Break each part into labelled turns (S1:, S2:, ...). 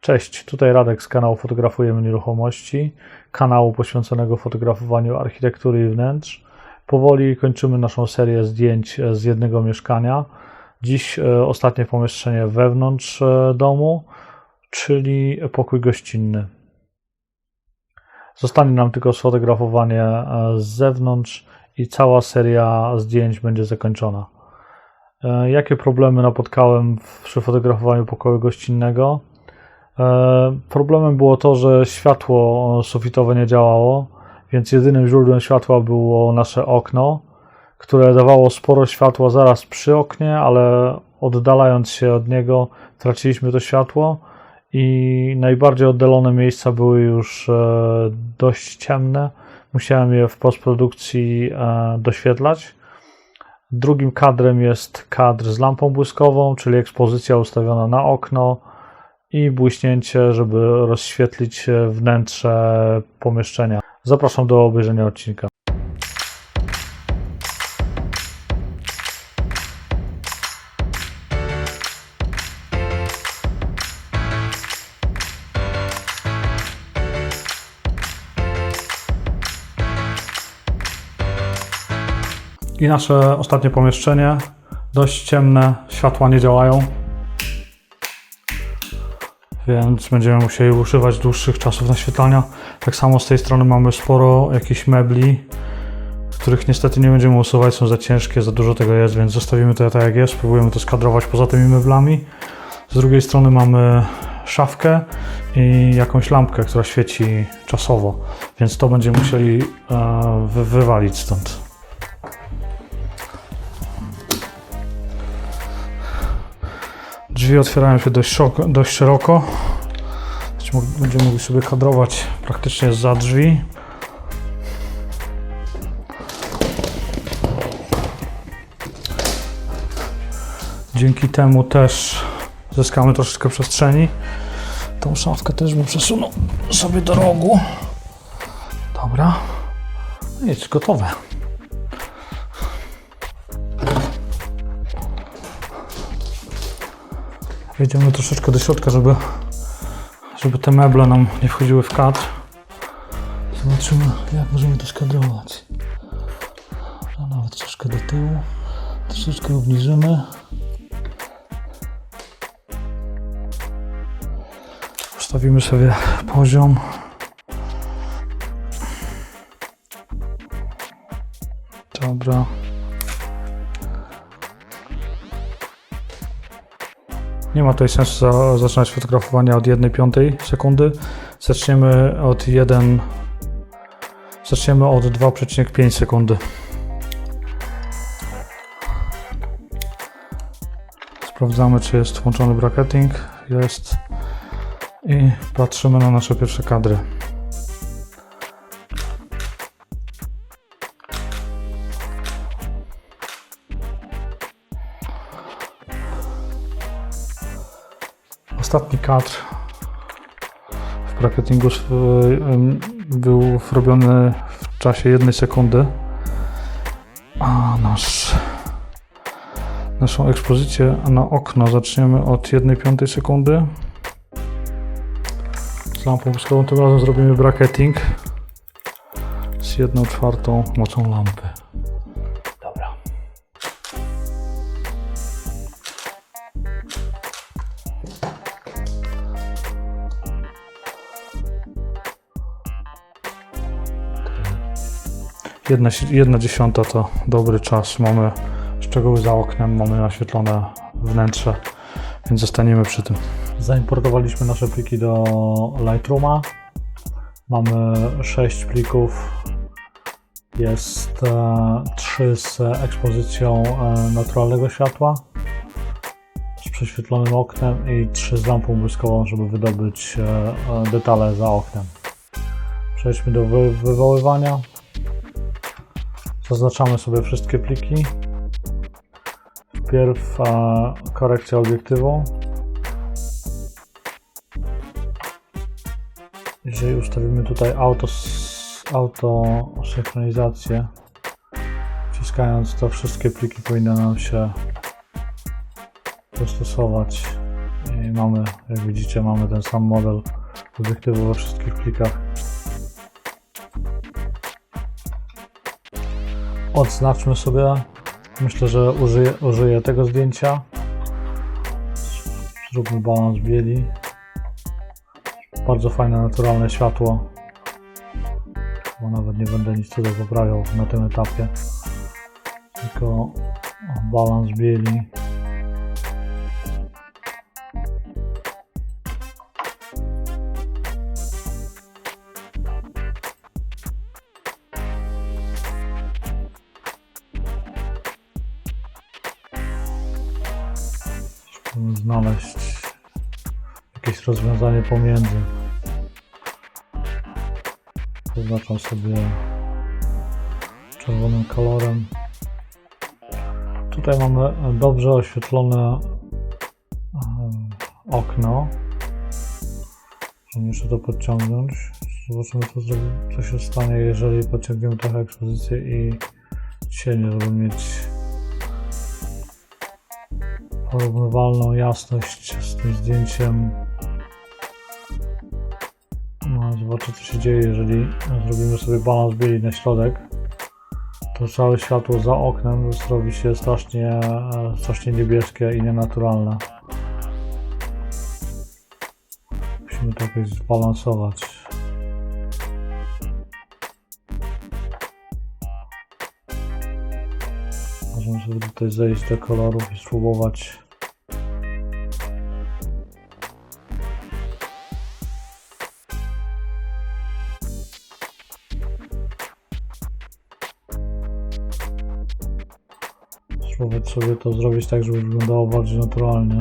S1: Cześć, tutaj Radek z kanału Fotografujemy Nieruchomości, kanału poświęconego fotografowaniu architektury i wnętrz. Powoli kończymy naszą serię zdjęć z jednego mieszkania. Dziś e, ostatnie pomieszczenie wewnątrz e, domu, czyli pokój gościnny. Zostanie nam tylko sfotografowanie e, z zewnątrz i cała seria zdjęć będzie zakończona. Jakie problemy napotkałem przy fotografowaniu pokoju gościnnego? E, Problemem było to, że światło sufitowe nie działało, więc jedynym źródłem światła było nasze okno, które dawało sporo światła zaraz przy oknie, ale oddalając się od niego traciliśmy to światło i najbardziej oddalone miejsca były już e, dość ciemne. Musiałem je w postprodukcji e, doświetlać. Drugim kadrem jest kadr z lampą błyskową, czyli ekspozycja ustawiona na okno i błyśnięcie, żeby rozświetlić wnętrze pomieszczenia. Zapraszam do obejrzenia odcinka. I nasze ostatnie pomieszczenie, dość ciemne, światła nie działają, więc będziemy musieli używać dłuższych czasów naświetlania. Tak samo z tej strony mamy sporo jakichś mebli, których niestety nie będziemy usuwać, są za ciężkie, za dużo tego jest, więc zostawimy to tak jak jest, spróbujemy to skadrować poza tymi meblami. Z drugiej strony mamy szafkę i jakąś lampkę, która świeci czasowo, więc to będziemy musieli e, wy- wywalić stąd. Drzwi otwierają się dość, dość szeroko. Będziemy mogli sobie kadrować praktycznie za drzwi. Dzięki temu też zyskamy troszeczkę przestrzeni. Tą szafkę też bym przesunął sobie do rogu. Dobra. No Jest gotowe. Wejdziemy troszeczkę do środka, żeby, żeby te meble nam nie wchodziły w kadr. Zobaczymy, jak możemy to skadrować. Dobra, nawet troszkę do tyłu. Troszeczkę obniżymy. Ustawimy sobie poziom. Dobra. Nie ma tutaj sensu za, zaczynać fotografowania od 1,5 sekundy. Zaczniemy od 1. Zaczniemy od 2,5 sekundy. Sprawdzamy, czy jest włączony bracketing. Jest. I patrzymy na nasze pierwsze kadry. Ostatni kadr w bracketingu był robiony w czasie jednej sekundy. A nasz, naszą ekspozycję na okno zaczniemy od 1,5 sekundy. Z lampą błyskową tym razem zrobimy bracketing z 1 czwartą mocą lampy. Jedna, jedna dziesiąta to dobry czas. Mamy szczegóły za oknem, mamy naświetlone wnętrze, więc zostaniemy przy tym. Zaimportowaliśmy nasze pliki do Lightrooma. Mamy 6 plików. Jest e, 3 z ekspozycją e, naturalnego światła, z prześwietlonym oknem i 3 z lampą błyskową, żeby wydobyć e, e, detale za oknem. Przejdźmy do wy wywoływania. Zaznaczamy sobie wszystkie pliki. Wpierw korekcja obiektywu. Jeżeli ustawimy tutaj auto, auto synchronizację, wciskając to wszystkie pliki powinny nam się dostosować I mamy, jak widzicie, mamy ten sam model obiektywu we wszystkich plikach. Odznaczmy sobie. Myślę, że użyję, użyję tego zdjęcia. Zróbmy balans bieli. Bardzo fajne, naturalne światło. Bo nawet nie będę nic poprawiał na tym etapie. Tylko balans bieli. Znaleźć jakieś rozwiązanie pomiędzy. Zaznaczam sobie czerwonym kolorem. Tutaj mamy dobrze oświetlone em, okno. Jeszcze to podciągnąć. Zobaczymy co, co się stanie, jeżeli podciągniemy trochę ekspozycję i cienie, żeby mieć porównywalną jasność z tym zdjęciem. No, zobaczę co się dzieje, jeżeli zrobimy sobie balans bieli na środek. To całe światło za oknem zrobi się strasznie, strasznie niebieskie i nienaturalne. Musimy to jakoś zbalansować. Sobie tutaj zejść do kolorów i spróbować spróbować sobie to zrobić tak, żeby wyglądało bardziej naturalnie.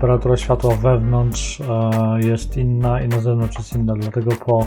S1: Temperatura światła wewnątrz e, jest inna i na zewnątrz jest inna, dlatego po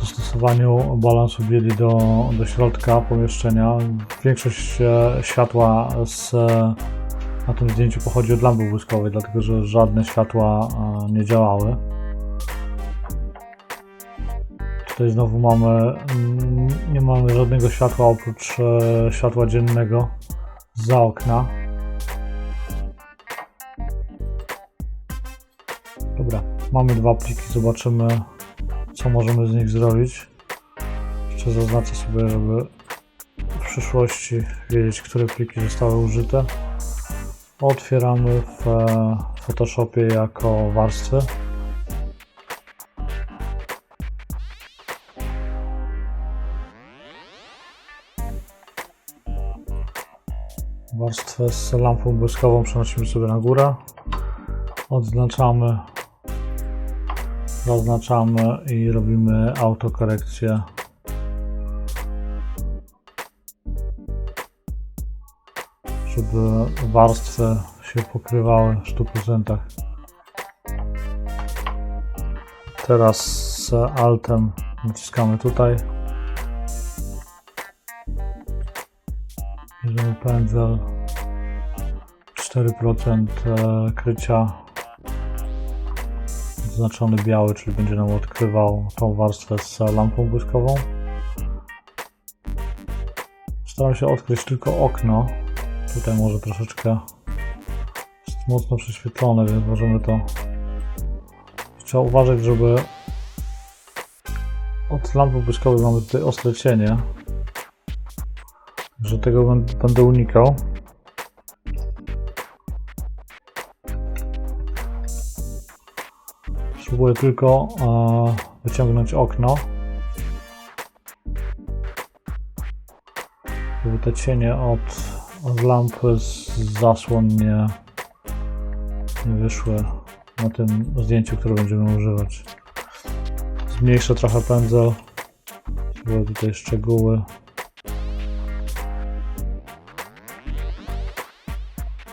S1: dostosowaniu balansu bieli do, do środka pomieszczenia większość e, światła z, na tym zdjęciu pochodzi od lampy błyskowej, dlatego że żadne światła e, nie działały. Tutaj znowu mamy, nie mamy żadnego światła oprócz światła dziennego za okna. Mamy dwa pliki, zobaczymy co możemy z nich zrobić. Jeszcze zaznaczę sobie, żeby w przyszłości wiedzieć, które pliki zostały użyte. Otwieramy w Photoshopie jako warstwy. Warstwę z lampą błyskową przenosimy sobie na górę. Odznaczamy zaznaczamy i robimy autokorekcję. Żeby warstwy się pokrywały w 100%. Teraz z Altem naciskamy tutaj. Bierzemy pędzel 4% e, krycia zaznaczony biały, czyli będzie nam odkrywał tą warstwę z lampą błyskową. Staram się odkryć tylko okno. Tutaj może troszeczkę jest mocno prześwietlone, więc możemy to. Trzeba uważać, żeby od lampy błyskowej mamy tutaj ostre cienie. Że tego będę unikał. Spróbuję tylko e, wyciągnąć okno. Żeby te cienie od, od lampy z zasłon nie, nie wyszły na tym zdjęciu, które będziemy używać. Zmniejszę trochę pędzel. Spróbuję tutaj szczegóły.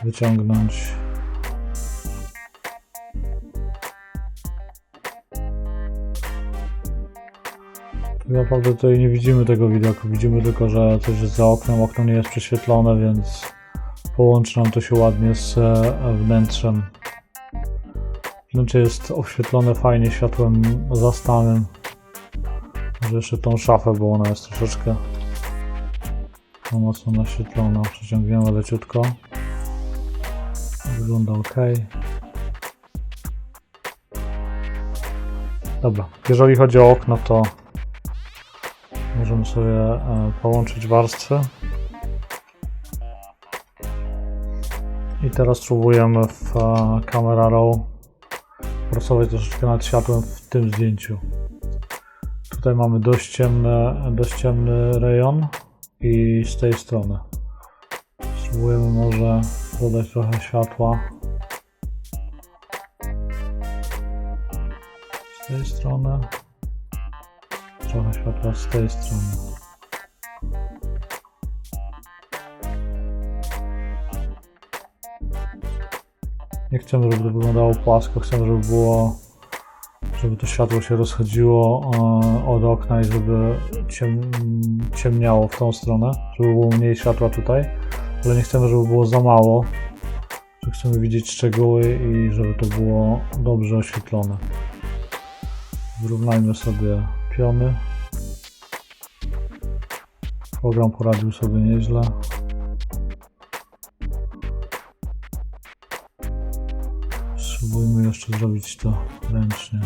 S1: Wyciągnąć. Naprawdę tutaj nie widzimy tego widoku, widzimy tylko, że coś jest za oknem, okno nie jest prześwietlone, więc połączy nam to się ładnie z e, wnętrzem Wnętrze jest oświetlone fajnie światłem zastanym. Może jeszcze tą szafę, bo ona jest troszeczkę no, mocno naświetlona. Przeciągniemy leciutko. Wygląda ok. Dobra, jeżeli chodzi o okno, to możemy sobie połączyć warstwy. I teraz spróbujemy w e, Camera Raw pracować troszeczkę nad światłem w tym zdjęciu. Tutaj mamy dość ciemny, dość ciemny rejon i z tej strony. Spróbujemy może dodać trochę światła. Z tej strony. Światła z tej strony. Nie chcemy, żeby to wyglądało płasko, chcemy, żeby było, żeby to światło się rozchodziło e, od okna i żeby ciem, ciemniało w tą stronę, żeby było mniej światła tutaj, ale nie chcemy, żeby było za mało, że chcemy widzieć szczegóły i żeby to było dobrze oświetlone. Wyrównajmy sobie piony. Program poradził sobie nieźle. Spróbujmy jeszcze zrobić to ręcznie.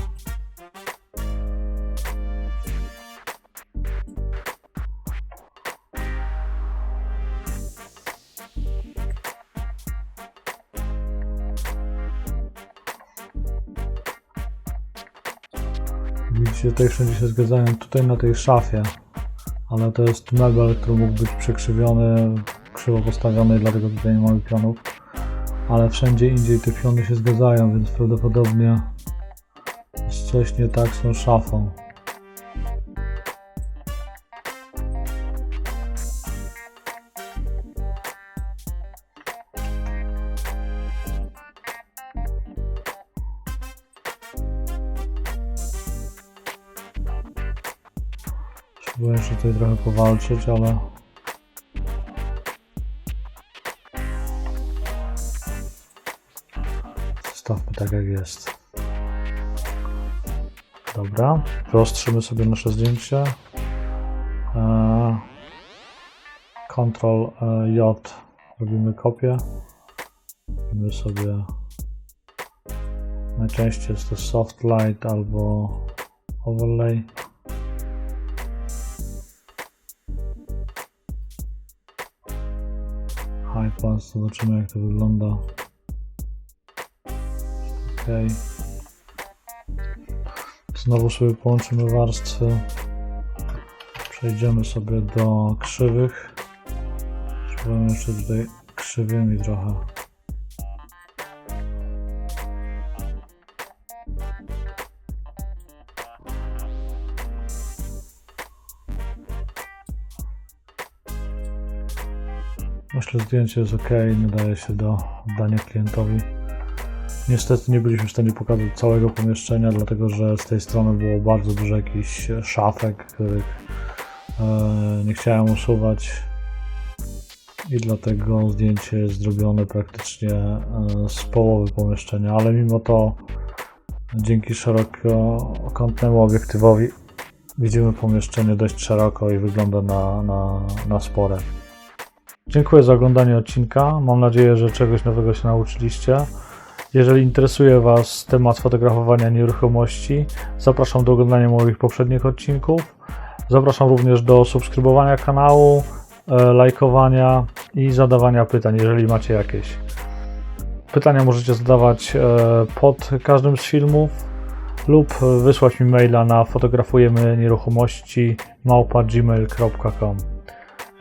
S1: Widzicie, tutaj wszędzie się zgadzają, tutaj na tej szafie, ale to jest mebel, który mógł być przekrzywiony, krzywo postawiony, dlatego tutaj nie mamy pionów ale wszędzie indziej te piony się zgadzają, więc prawdopodobnie jest coś nie tak z tą szafą. Tutaj trochę powalczyć, ale Zostawmy tak jak jest. Dobra, wyostrzymy sobie nasze zdjęcie. E, Ctrl e, J robimy kopię. Robimy sobie najczęściej jest to soft light albo overlay. High pass, zobaczymy jak to wygląda. OK. Znowu sobie połączymy warstwy. Przejdziemy sobie do krzywych. Spróbujemy jeszcze tutaj krzywymi trochę. Myślę, że zdjęcie jest ok, nadaje się do oddania klientowi. Niestety nie byliśmy w stanie pokazać całego pomieszczenia, dlatego że z tej strony było bardzo dużo jakichś szafek, których e, nie chciałem usuwać i dlatego zdjęcie jest zrobione praktycznie e, z połowy pomieszczenia, ale mimo to dzięki szerokokątnemu obiektywowi widzimy pomieszczenie dość szeroko i wygląda na, na, na spore. Dziękuję za oglądanie odcinka. Mam nadzieję, że czegoś nowego się nauczyliście. Jeżeli interesuje Was temat fotografowania nieruchomości, zapraszam do oglądania moich poprzednich odcinków. Zapraszam również do subskrybowania kanału, e, lajkowania i zadawania pytań, jeżeli macie jakieś. Pytania możecie zadawać e, pod każdym z filmów lub wysłać mi maila na fotografujemy nieruchomości małpa gmail.com.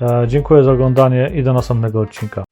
S1: E, Dziękuję za oglądanie i do następnego odcinka.